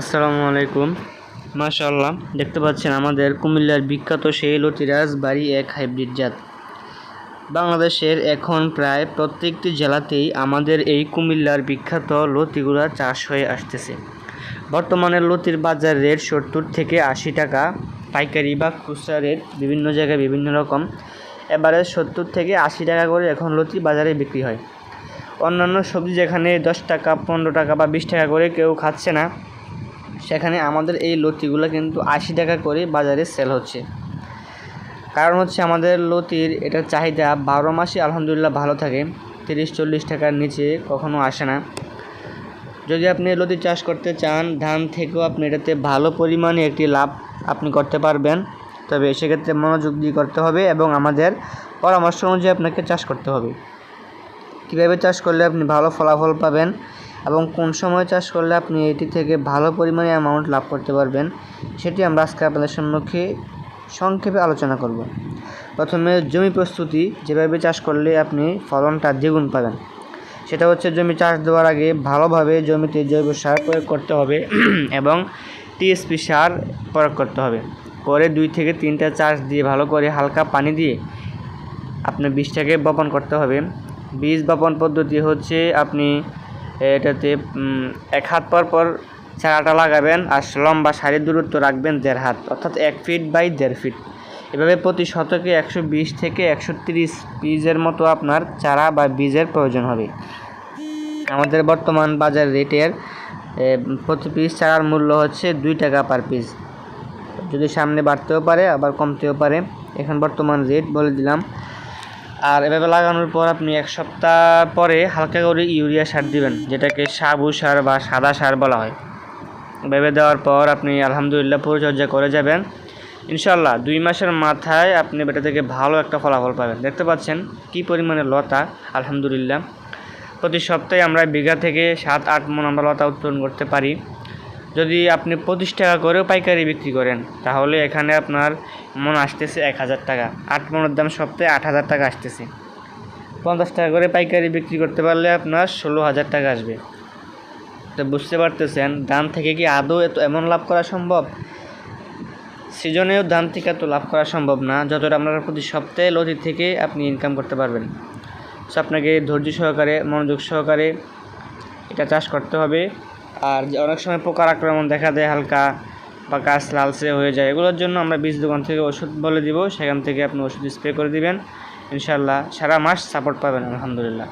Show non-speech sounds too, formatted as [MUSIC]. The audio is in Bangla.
আসসালামু আলাইকুম। মাশাআল্লাহ, দেখতে পাচ্ছেন আমাদের কুমিল্লার বিখ্যাত সেই লতিরাজ বাড়ি এক হাইব্রিড জাত। বাংলাদেশের এখন প্রায় প্রত্যেকটি জেলাতেই আমাদের এই কুমিল্লার বিখ্যাত লতিগুলা চাষ হয়ে আসতেছে। বর্তমানে লতির বাজার রেট সত্তর থেকে আশি টাকা, পাইকারি বা খুচরা রেট বিভিন্ন জায়গায় বিভিন্ন রকম। এবারে সত্তর থেকে আশি টাকা করে এখন লতি বাজারে বিক্রি হয়। অন্যান্য সবজি যেখানে দশ টাকা, পনেরো টাকা বা বিশ টাকা করে কেউ খাচ্ছে না। সেখানে আমাদের এই লতিগুলো কিন্তু আশি টাকা করে বাজারে সেল হচ্ছে। কারণ হচ্ছে আমাদের লতির এটার চাহিদা বারো মাসে আলহামদুলিল্লাহ ভালো থাকে, তিরিশ চল্লিশ টাকার নিচে কখনো আসে না। যদি আপনি লতি চাষ করতে চান, ধান থেকেও আপনি এটাতে ভালো পরিমাণে একটি লাভ আপনি করতে পারবেন। তবে সেক্ষেত্রে মনোযোগ দিয়ে করতে হবে এবং আমাদের পরামর্শ অনুযায়ী আপনাকে চাষ করতে হবে। কীভাবে চাষ করলে আপনি ভালো ফলাফল পাবেন? এবং কোন সময় চাষ করলে আপনি এটি থেকে ভালো পরিমাণে অ্যামাউন্ট লাভ করতে পারবেন, সেটি আমরা আজকে আপনাদের সম্মুখে সংক্ষেপে আলোচনা করব। প্রথমে জমি প্রস্তুতি, যেভাবে চাষ করলে আপনি ফলনটা দ্বিগুণ পাবেন। সেটা হচ্ছে জমি চাষ দেওয়ার আগে ভালোভাবে জমিতে জৈব সার প্রয়োগ করতে হবে [CLEARS THROAT] এবং টিএসপি সার প্রয়োগ করতে হবে। পরে দুই থেকে তিনটা চাষ দিয়ে ভালো করে হালকা পানি দিয়ে আপনার বীজটাকে বপন করতে হবে। বীজ বপন পদ্ধতি হচ্ছে আপনি এটাতে এক হাত পর পর চারাটা লাগাবেন আর লম্বা সারির দূরত্ব রাখবেন দেড় হাত, অর্থাৎ এক ফিট বাই দেড় ফিট এভাবে প্রতি শতকে একশো বিশ থেকে একশো তিরিশ পিসের মতো আপনার চারা বা বীজের প্রয়োজন হবে। আমাদের বর্তমান বাজার রেটের প্রতি পিস চারার মূল্য হচ্ছে দুই টাকা পার পিস যদি সামনে বাড়তেও পারে, আবার কমতেও পারে, এখন বর্তমান রেট বলে দিলাম। আর এভাবে লাগানোর পর আপনি এক সপ্তাহ পরে হালকা করে ইউরিয়া সার দিবেন, যেটাকে সাবু সার বা সাদা সার বলা হয়। এভাবে দেওয়ার পর আপনি আলহামদুলিল্লাহ পরিচর্যা করে যাবেন। ইনশাল্লাহ দুই মাসের মাথায় আপনি এটা থেকে ভালো একটা ফলাফল পাবেন। দেখতে পাচ্ছেন কি পরিমাণে লতা, আলহামদুলিল্লাহ। প্রতি সপ্তাহে আমরা বিঘা থেকে সাত আট মন আমরা লতা উৎপাদন করতে পারি। যদি আপনি পঁচিশ টাকা করেও পাইকারি বিক্রি করেন, তাহলে এখানে আপনার মন আসতেছে এক হাজার টাকা। আট মনের দাম সপ্তাহে আট হাজার টাকা আসতেছে। পঞ্চাশ টাকা করে পাইকারি বিক্রি করতে পারলে আপনার ষোলো হাজার টাকা আসবে। তো বুঝতে পারতেছেন, ধান থেকে কি আদৌ এত এমন লাভ করা সম্ভব? সিজনেও ধান থেকে এত লাভ করা সম্ভব না, যতটা আপনার প্রতি সপ্তাহে লতি থেকে আপনি ইনকাম করতে পারবেন। সো আপনাকে ধৈর্য সহকারে, মনোযোগ সহকারে এটা চাষ করতে হবে। আর অনেক সময় পোকার আক্রমণ দেখা দেয়, হালকা বা গাছ লালচে হয়ে যায়। এগুলোর জন্য আমরা বীজ দোকান থেকে ওষুধ বলে দিব, সেখান থেকে আপনি ওষুধ স্প্রে করে দিবেন। ইনশাল্লাহ সারা মাস সাপোর্ট পাবেন, আলহামদুলিল্লাহ।